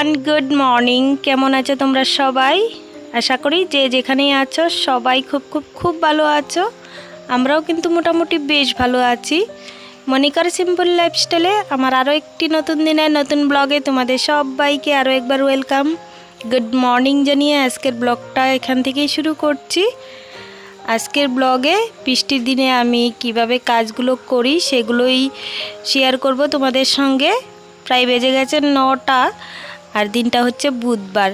Everyone good morning কেমন আছো তোমরা সবাই? আশা করি যে যেখানেই আছো, সবাই খুব খুব খুব ভালো আছো। আমরাও কিন্তু মোটামুটি বেশ ভালো আছি। মনিকার সিম্পল লাইফস্টাইলে আমার আরও একটি নতুন দিনে নতুন ব্লগে তোমাদের সবাইকে আরও একবার ওয়েলকাম গুড মর্নিং জানিয়ে আজকের ব্লগটা এখান থেকেই শুরু করছি। আজকের ব্লগে বৃষ্টির দিনে আমি কীভাবে কাজগুলো করি সেগুলোই শেয়ার করব তোমাদের সঙ্গে। প্রায় বেজে গেছে নটা। আর দিনটা হচ্ছে বুধবার।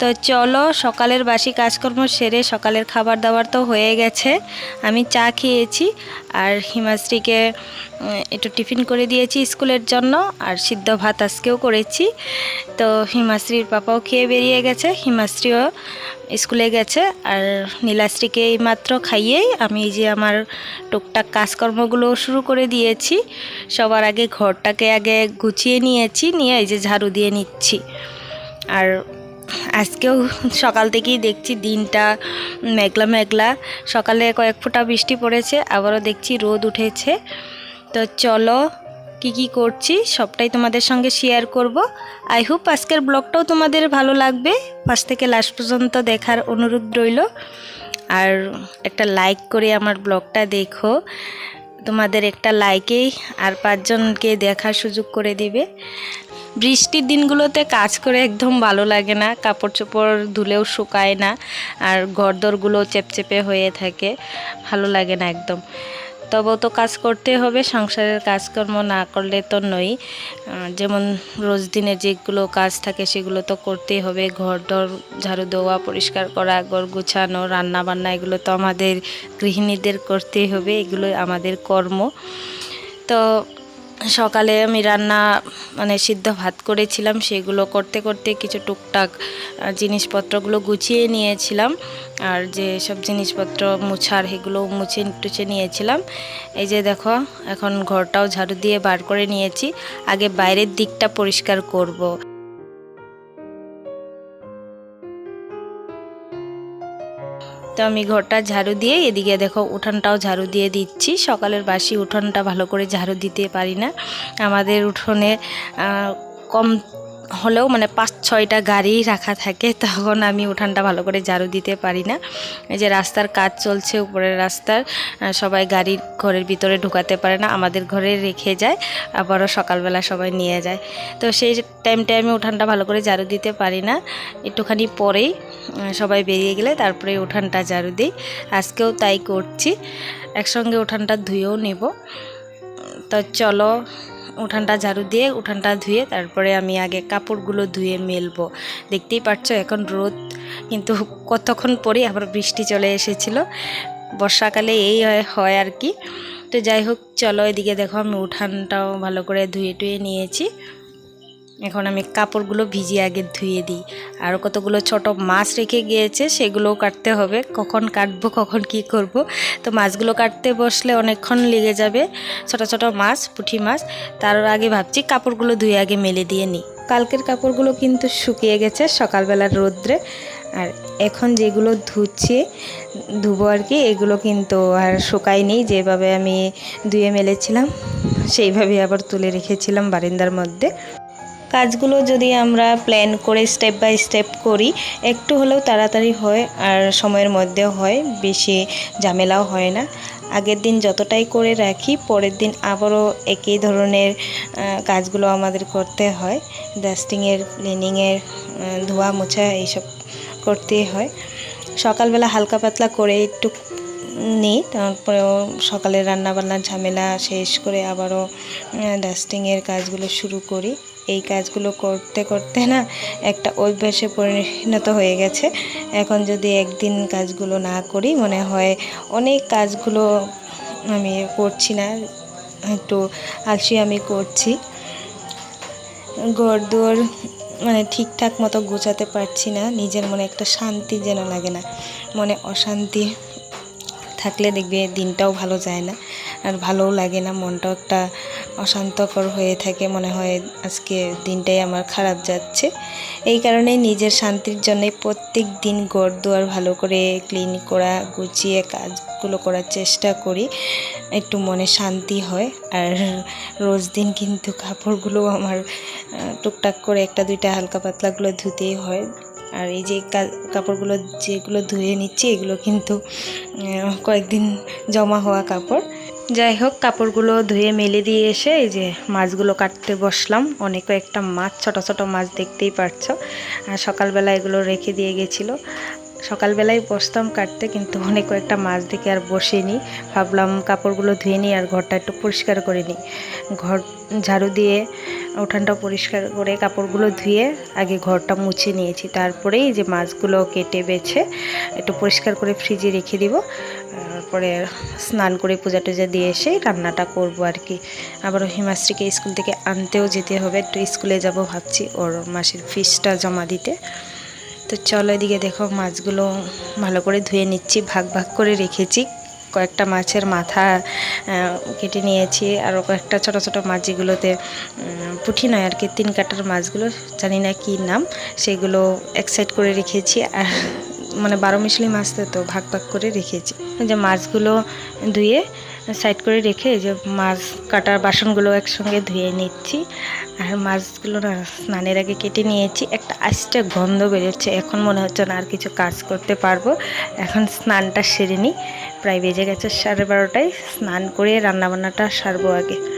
তো চলো, সকালের বাসি কাজকর্ম সেরে সকালের খাবার দাবার তো হয়ে গেছে। আমি চা খেয়েছি আর হিমাশ্রীকে একটু টিফিন করে দিয়েছি স্কুলের জন্য আর সিদ্ধ ভাত আজকেও করেছি। তো হিমাশ্রীর পাপাও খেয়ে বেরিয়ে গেছে, হিমাশ্রীও স্কুলে গেছে আর নীলাশ্রীকে এই মাত্র খাইয়েই আমি যে আমার টুকটাক কাজকর্মগুলো শুরু করে দিয়েছি। সবার আগে ঘরটাকে আগে গুছিয়ে নিয়েছি, নিয়ে এই যে ঝাড়ু দিয়ে নিচ্ছি। আর আজকেও সকাল থেকেই দেখছি দিনটা মেঘলা মেঘলা। সকালে কয়েক ফোঁটা বৃষ্টি পড়েছে, আবারও দেখছি রোদ উঠেছে। তো চলো কি কি করছি সবটাই তোমাদের সঙ্গে শেয়ার করব। আই হোপ আজকের ব্লগটাও তোমাদের ভালো লাগবে। ফার্স্ট থেকে লাস্ট পর্যন্ত দেখার অনুরোধ রইল। আর একটা লাইক করে আমার ব্লগটা দেখো। তোমাদের একটা লাইকেই আর পাঁচজনকে দেখার সুযোগ করে দিবে। বৃষ্টির দিনগুলোতে কাজ করে একদম ভালো লাগে না কাপড় চোপড় ধুলেও শুকায় না, আর ঘরদরগুলো চেপচেপে হয়ে থাকে, ভালো লাগে না একদম। তবুও তো কাজ করতে হবে, সংসারের কাজকর্ম না করলে তো নই। যেমন রোজ দিনে যেগুলো কাজ থাকে সেগুলো তো করতেই হবে ঘর দর ঝাড়ু দেওয়া, পরিষ্কার করা, ঘর গুছানো রান্না বান্না এগুলো তো আমাদের গৃহিণীদের করতেই হবে এগুলো আমাদের কর্ম। তো সকালে আমি রান্না মানে সিদ্ধ ভাত করেছিলাম, সেগুলো করতে করতে কিছু টুকটাক জিনিসপত্রগুলো গুছিয়ে নিয়েছিলাম। আর যে সব জিনিসপত্র মুছার, সেগুলো মুছে টুছে নিয়েছিলাম। এই যে দেখো, এখন ঘরটাও ঝাড়ু দিয়ে বার করে নিয়েছি। আগে বাইরের দিকটা পরিষ্কার করব। তো আমি ঘরটা ঝাড়ু দিয়ে, এদিকে দেখো উঠানটাও ঝাড়ু দিয়ে দিচ্ছি। সকালের বাসি উঠোনটা ভালো করে ঝাড়ু দিতে পারি না। আমাদের উঠোনে কম হলেও মানে পাঁচ, ছয়টা গাড়ি রাখা থাকে, তখন আমি উঠানটা ভালো করে ঝাড়ু দিতে পারি না। এই যে রাস্তার কাজ চলছে উপরের রাস্তার সবাই গাড়ির ঘরের ভিতরে ঢুকাতে পারে না, আমাদের ঘরে রেখে যায়, আবারও সকালবেলা সবাই নিয়ে যায়। তো সেই টাইমটায় আমি উঠানটা ভালো করে ঝাড়ু দিতে পারি না। একটুখানি পরেই সবাই বেরিয়ে গেলে তারপরে উঠানটা ঝাড়ু দিই। আজকেও তাই করছি, একসঙ্গে উঠানটা ধুয়েও নেব। তো চলো উঠানটা ঝাড়ু দিয়ে, উঠানটা ধুয়ে তারপরে আমি আগে কাপড়গুলো ধুয়ে মেলবো। দেখতেই পাচ্ছ এখন রোদ, কিন্তু কতক্ষণ পরে আবার বৃষ্টি চলে এসেছিল। বর্ষাকালে এই হয়- আর কি। তো যাই হোক, চলো এদিকে দেখো আমি উঠানটাও ভালো করে ধুয়ে টুয়ে নিয়েছি। এখন আমি কাপড়গুলো ভিজিয়ে আগে ধুয়ে দিই। আর কতগুলো ছোট মাছ রেখে গিয়েছে, সেগুলোও কাটতে হবে। কখন কাটবো, কখন কি করব? তো মাছগুলো কাটতে বসলে অনেকক্ষণ লেগে যাবে। ছোট ছোট মাছ, পুঁটি মাছ, তার আগে ভাবছি কাপড়গুলো ধুয়ে আগে মেলে দিয়ে নিই। কালকের কাপড়গুলো কিন্তু শুকিয়ে গেছে সকালবেলার রোদ্রে। আর এখন যেগুলো ধুচ্ছি, ধুবো আর কি, এগুলো কিন্তু আর শুকাই শুকায়নি। যেভাবে আমি ধুয়ে মেলেছিলাম, সেইভাবে আবার তুলে রেখেছিলাম বারিন্দার মধ্যে। কাজগুলো যদি আমরা প্ল্যান করে স্টেপ বাই স্টেপ করি, একটু হলেও তাড়াতাড়ি হয় আর সময়ের মধ্যেও হয়, বেশি ঝামেলাও হয় না। আগের দিন যতটাই করে রাখি, পরের দিন আবারও একই ধরনের কাজগুলো আমাদের করতে হয়। ডাস্টিংয়ের ক্লিনিংয়ের ধোয়া মোছা এইসব করতেই হয়। সকালবেলা হালকা পাতলা করে একটু নিই, তারপরেও সকালে রান্নাবান্নার ঝামেলা শেষ করে আবারও ডাস্টিংয়ের কাজগুলো শুরু করি। এই কাজগুলো করতে করতে না একটা অভ্যাসে পরিণত হয়ে গেছে। এখন যদি একদিন কাজগুলো না করি, মনে হয় অনেক কাজগুলো আমি করছি না, একটু আলসি আমি করছি। ঘর দুয়ার মানে ঠিকঠাক মতো গোছাতে পারছি না, নিজের মনে একটা শান্তি যেন লাগে না, মনে অশান্তি থাকলে দেখবে দিনটাও ভালো যায় না। আর ভালোও লাগে না, মনটাও একটা অশান্তকর হয়ে থাকে, মনে হয় আজকে দিনটাই আমার খারাপ যাচ্ছে। এই কারণে নিজের শান্তির জন্যই প্রত্যেক দিন ঘর দুয়ার ভালো করে ক্লিন করা, গুছিয়ে কাজগুলো করার চেষ্টা করি, একটু মনে শান্তি হয়। আর রোজ দিন কিন্তু কাপড়গুলো আমার টুকটাক করে একটা দুইটা হালকা পাতলাগুলো ধুতেই হয়। আর এই যে কাপড়গুলো যেগুলো ধুয়ে নিচ্ছি, এগুলো কিন্তু কয়েকদিন জমা হওয়া কাপড়। যাই হোক, কাপড়গুলো ধুয়ে মেলে দিয়ে এসে এই যে মাছগুলো কাটতে বসলাম। অনেক একটা মাছ, ছোট ছোট মাছ দেখতেই পারছ। আর সকালবেলা এগুলো রেখে দিয়ে গেছিল। সকালবেলায় বসতাম কাটতে, কিন্তু অনেক কয়েকটা মাছ দেখে আর বসিনি। ভাবলাম কাপড়গুলো ধুয়ে নিই আর ঘরটা একটু পরিষ্কার করে নিই। ঘর ঝাড়ু দিয়ে উঠানটা পরিষ্কার করে কাপড়গুলো ধুয়ে আগে ঘরটা মুছে নিয়েছি। তারপরেই যে মাছগুলো কেটে বেছে একটু পরিষ্কার করে ফ্রিজে রেখে দিব। তারপরে স্নান করে পূজা টুজা দিয়ে এসে রান্নাটা করব আর কি। আবারও হিমাশ্রীকে স্কুল থেকে আনতেও যেতে হবে। একটু স্কুলে যাব ভাবছি, ওর মাসের ফিসটা জমা দিতে। তো চলো এদিকে দেখো মাছগুলো ভালো করে ধুয়ে নিচ্ছি, ভাগ ভাগ করে রেখেছি। কয়েকটা মাছের মাথা কেটে নিয়েছি আর কয়েকটা ছোট ছোট মাছ যেগুলোতে পুঁটি নয় আর কি, তিন কাটার মাছগুলো, জানি না কি নাম, সেগুলো এক সাইড করে রেখেছি আর মানে বারো মিশলি মাছ তো তো ভাগ ভাগ করে রেখেছি। যে মাছগুলো ধুয়ে সাইড করে রেখে যে মাছ কাটার বাসনগুলো একসঙ্গে ধুয়ে নিচ্ছি। আর মাছগুলো না স্নানের আগে কেটে নিয়েছি। একটা আস্তে গন্ধ বেরোচ্ছে। এখন মনে হচ্ছে না আর কিছু কাজ করতে পারব। এখন স্নানটা সেরে নিই। প্রায় বেজে গেছে সাড়ে বারোটায়। স্নান করে রান্নাবান্নাটা সারবো আগে।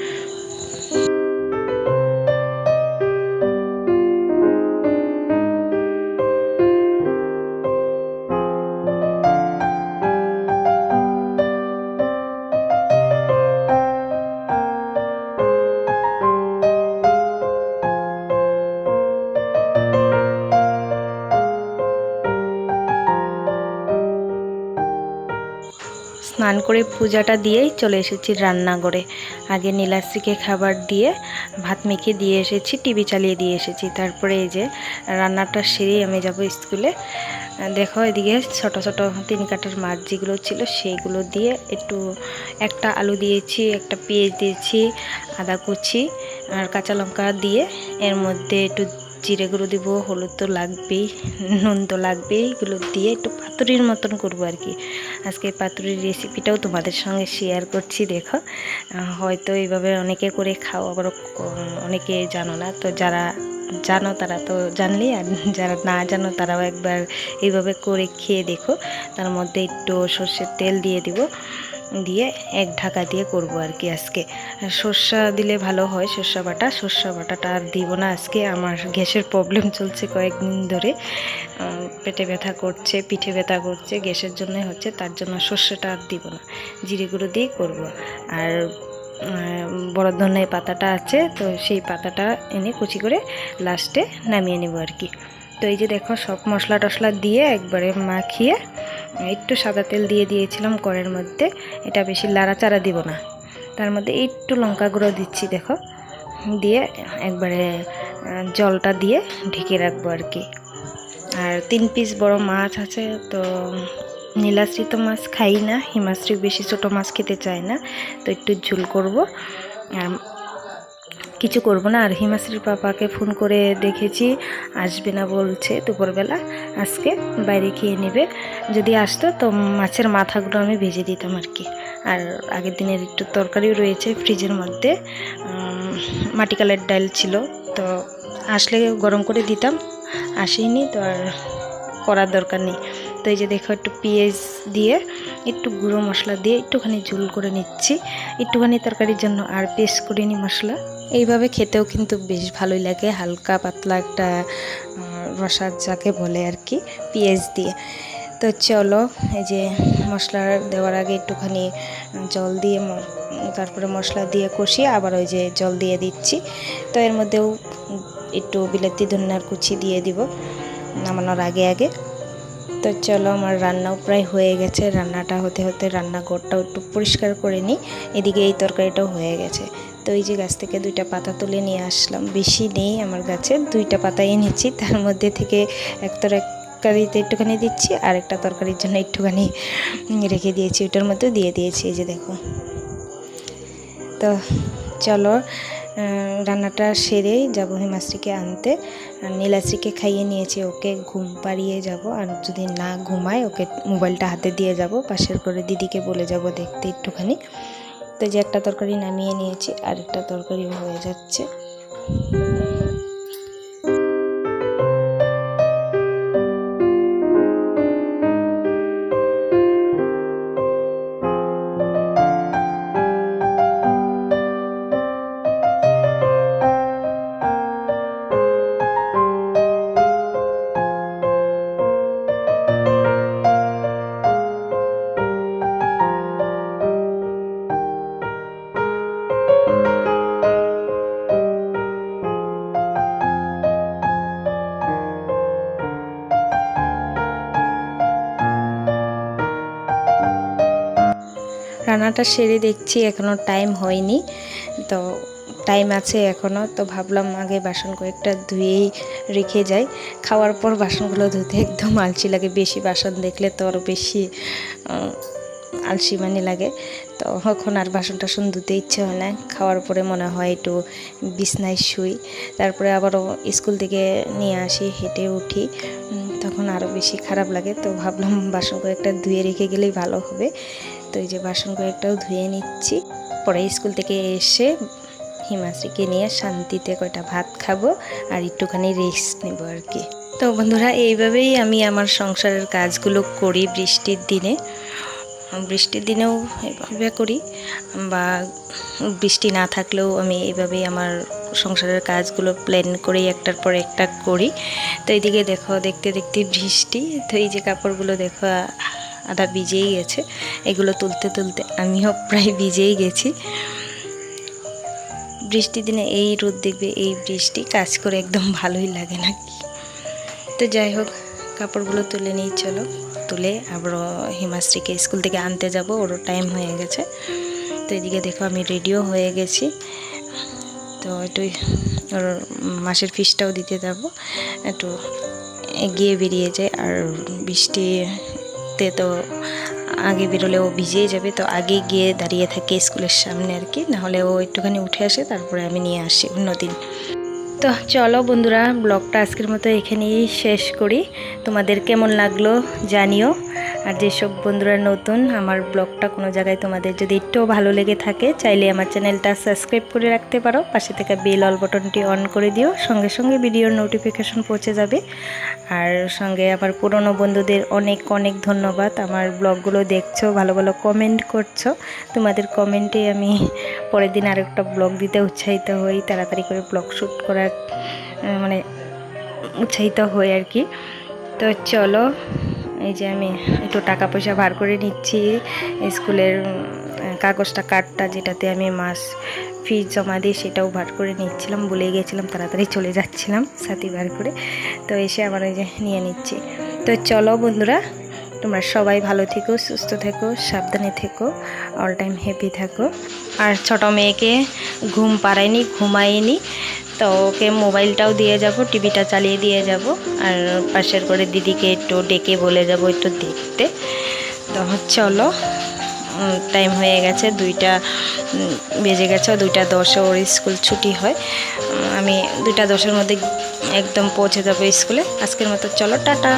স্নান করে পূজাটা দিয়েই চলে এসেছি রান্নাঘরে। আগে নীলাশ্রীকে খাবার দিয়ে, ভাত মেখে দিয়ে এসেছি, টিভি চালিয়ে দিয়ে এসেছি। তারপরে এই যে রান্নাটা সেরেই আমি যাব স্কুলে। দেখো এদিকে ছোট ছোট তিন কাটার মাছ যেগুলো ছিল সেইগুলো দিয়ে একটু একটা আলু দিয়েছি, একটা পেঁয়াজ দিয়েছি, আদা কুচি আর কাঁচা লঙ্কা দিয়ে এর মধ্যে একটু জিরে গুঁড়ো দিব, হলুদ তো লাগবেই, নুন তো লাগবেই, এগুলো দিয়ে একটু পাতুরির মতন করব আর কি। আজকে পাতুরির রেসিপিটাও তোমাদের সঙ্গে শেয়ার করছি, দেখো। হয়তো এইভাবে অনেকে করে খাও, আবার অনেকে জানো না, তো যারা জানো তারা তো জানলেই, আর যারা না জানো তারাও একবার এইভাবে করে খেয়ে দেখো। তার মধ্যে একটু সর্ষের তেল দিয়ে দিব। দিয়ে এক ঢাকা দিয়ে করব আর কি আজকে। সর্ষা দিলে ভালো হয় সর্ষা বাটা। সর্ষা বাটাটা আর দিব না আজকে। আমার গ্যাসের প্রবলেম চলছে কয়েকদিন ধরে। পেটে ব্যথা করছে, পিঠে ব্যথা করছে, গ্যাসের জন্যই হচ্ছে, তার জন্য সর্ষেটা আর দিব না। জিরে গুঁড়ো দিয়েই করব। আর বড় ধনের পাতাটা আছে, তো সেই পাতাটা এনে কুচি করে লাস্টে নামিয়ে নেব আর কি। তো এই যে দেখো, সব মশলা টশলা দিয়ে একবারে মাখিয়ে একটু সাদা তেল দিয়ে দিয়েছিলাম কড়ের মধ্যে। এটা বেশি লাড়াচাড়া দিব না। তার মধ্যে একটু লঙ্কা গুঁড়ো দিচ্ছি, দেখো। দিয়ে একবারে জলটা দিয়ে ঢেকে রাখব আর কি। আর তিন পিস বড় মাছ আছে, তো নীলাশ্রী তো মাছ খাই না। হিমাশ্রী বেশি ছোট মাছ খেতে চায় না, তো একটু ঝুল করব। আর কিছু করব না। আর হিমাশ্রীর পাপাকে ফোন করে দেখেছি, আসবে না বলছে দুপুরবেলা। আজকে বাইরে খেয়ে নেবে। যদি আসতো তো মাছের মাথাগুলো আমি ভেজে দিতাম আর কি। আর আগের দিনের একটু তরকারিও রয়েছে ফ্রিজের মধ্যে। মাটি কালের ডাল ছিল। তো আসলে গরম করে দিতাম। আসেনি তো আর করার দরকার নেই। তো এই যে দেখো একটু পেঁয়াজ দিয়ে একটু গুঁড়ো মশলা দিয়ে একটুখানি ঝুল করে নিচ্ছি। একটুখানি তরকারির জন্য আর পেস্ট করে নিই মশলা। এইভাবে খেতেও কিন্তু বেশ ভালোই লাগে হালকা পাতলা একটা আহ, রসা যাকে বলে আর কি পেঁয়াজ দিয়ে। তো চলো এই যে মশলা দেওয়ার আগে একটুখানি জল দিয়ে তারপরে মশলা দিয়ে কষিয়ে আবার ওই যে জল দিয়ে দিচ্ছি। তো এর মধ্যেও একটু বিলাতি ধনিয়ার কুচি দিয়ে দিব নামানোর আগে আগে। তো চলো আমার রান্নাও প্রায় হয়ে গেছে। রান্নাটা হতে হতে রান্নাঘরটাও একটু পরিষ্কার করে নিই। এদিকে এই তরকারিটাও হয়ে গেছে। তো এই যে গাছ থেকে দুইটা পাতা তুলে নিয়ে আসলাম। বেশি নেই আমার গাছে। দুইটা পাতা এনেছি। তার মধ্যে থেকে এক তরকারিতে একটুখানি দিচ্ছি আর একটা তরকারির জন্য একটুখানি রেখে দিয়েছি। ওটার মধ্যে দিয়ে দিয়েছি। এই যে দেখো। তো চলো রান্নাটা সেরেই যাব হিমাশ্রীকে আনতে। আর নীলাশ্রীকে খাইয়ে নিয়েছি, ওকে ঘুম পাড়িয়ে যাব। আর যদি না ঘুমায়, ওকে মোবাইলটা হাতে দিয়ে যাব, পাশের করে দিদিকে বলে যাব দেখতে একটুখানি। তো যে একটা তরকারি নামিয়ে নিয়েছি আর একটা তরকারি হয়ে যাচ্ছে। রান্নাটা সেরে দেখছি এখনও টাইম হয়নি। তো টাইম আছে এখনও তো ভাবলাম আগে বাসন কয়েকটা ধুয়েই রেখে যাই। খাওয়ার পর বাসনগুলো ধুতে একদম আলসি লাগে, বেশি বাসন দেখলে তো আরও বেশি আলসি মানে লাগে। তো এখন আর বাসন টাসন ধুতে ইচ্ছে হয় না। খাওয়ার পরে মনে হয় একটু বিছনায় শুই। তারপরে আবারও স্কুল থেকে নিয়ে আসি, হেঁটে উঠি। তখন আরও বেশি খারাপ লাগে। তো ভাবলাম বাসন কয়েকটা ধুয়ে রেখে গেলেই ভালো হবে। তো এই যে বাসন কয়েকটাও ধুয়ে নিচ্ছি। পরে স্কুল থেকে এসে হিমাশ্রীকে নিয়ে শান্তিতে কয়টা ভাত খাব আর একটুখানি রেস্ট নেব আর কি। তো বন্ধুরা, এইভাবেই আমি আমার সংসারের কাজগুলো করি বৃষ্টির দিনে। বৃষ্টির দিনেও এভাবে করি বা বৃষ্টি না থাকলেও আমি এইভাবেই আমার সংসারের কাজগুলো প্ল্যান করেই একটার পর একটা করি। তো এইদিকে দেখো, দেখতে দেখতে বৃষ্টি। তো এই যে কাপড়গুলো দেখো আধা ভিজেই গেছে। এগুলো তুলতে তুলতে আমিও প্রায় ভিজেই গেছি। বৃষ্টির দিনে এই রোদ দেখবে, এই বৃষ্টি কাজ করে একদম ভালোই লাগে নাকি? তো যাই হোক, কাপড়গুলো তুলে নিই, চলো। তুলে আবার হিমাশ্রীকে স্কুল থেকে আনতে যাব, ওরও টাইম হয়ে গেছে। তো এদিকে দেখো আমি রেডিও হয়ে গেছি। তো একটু ওর মাসের ফিসটাও দিতে যাব। একটু গিয়ে বেরিয়ে যায় আর বৃষ্টিতে তো আগে বেরোলে ও ভিজেই যাবে, তো আগে গিয়ে দাঁড়িয়ে থাকে স্কুলের সামনে আর কি। নাহলে ও একটুখানি উঠে আসে, তারপরে আমি নিয়ে আসি অন্যদিন। তো চলো বন্ধুরা, ব্লগটা আজকের মতো এখানেই শেষ করি। তোমাদের কেমন লাগল জানিও। আর যেসব বন্ধুরা নতুন, আমার ব্লগটা কোনো জায়গায় তোমাদের যদি একটুও ভালো লেগে থাকে, চাইলে আমার চ্যানেলটা সাবস্ক্রাইব করে রাখতে পারো। পাশে থেকে বেল অল বটনটি অন করে দিও, সঙ্গে সঙ্গে ভিডিওর নোটিফিকেশন পৌঁছে যাবে। আর সঙ্গে আমার পুরনো বন্ধুদের অনেক অনেক ধন্যবাদ। আমার ব্লগগুলো দেখছ, ভালো ভালো কমেন্ট করছ। তোমাদের কমেন্টে আমি পরের দিন আরেকটা ব্লগ দিতে উৎসাহিত হই, তাড়াতাড়ি করে ব্লগ শ্যুট করার মানে উৎসাহিত হই আর কি। তো চলো এই যে আমি একটু টাকা পয়সা বার করে নিচ্ছি, স্কুলের কাগজটা, কার্ডটা যেটাতে আমি মাস ফিস জমা দিই সেটাও বার করে নিচ্ছিলাম বলে গেছিলাম, তাড়াতাড়ি চলে যাচ্ছিলাম সাথী বার করে। তো এসে আবার ওই যে নিয়ে নিচ্ছি। তো চলো বন্ধুরা, তোমরা সবাই ভালো থেকো, সুস্থ থেকো, সাবধানে থেকো অল টাইম হ্যাপি থাকো। আর ছোট মেয়েকে ঘুম পাড়ায়নি, ঘুমায়নি। তো ওকে মোবাইলটাও দিয়ে যাব, টিভিটা চালিয়ে দিয়ে যাব। আর পাশের করে দিদিকে একটু ডেকে বলে যাব একটু দেখতে। তো হচ্ছে চলো টাইম হয়ে গেছে, দুইটা বেজে গেছে দুইটা দশে, ওর স্কুল ছুটি হয়। আমি দুইটা দশের মধ্যে একদম পৌঁছে যাব স্কুলে। আজকের মতো চলো, টাটা।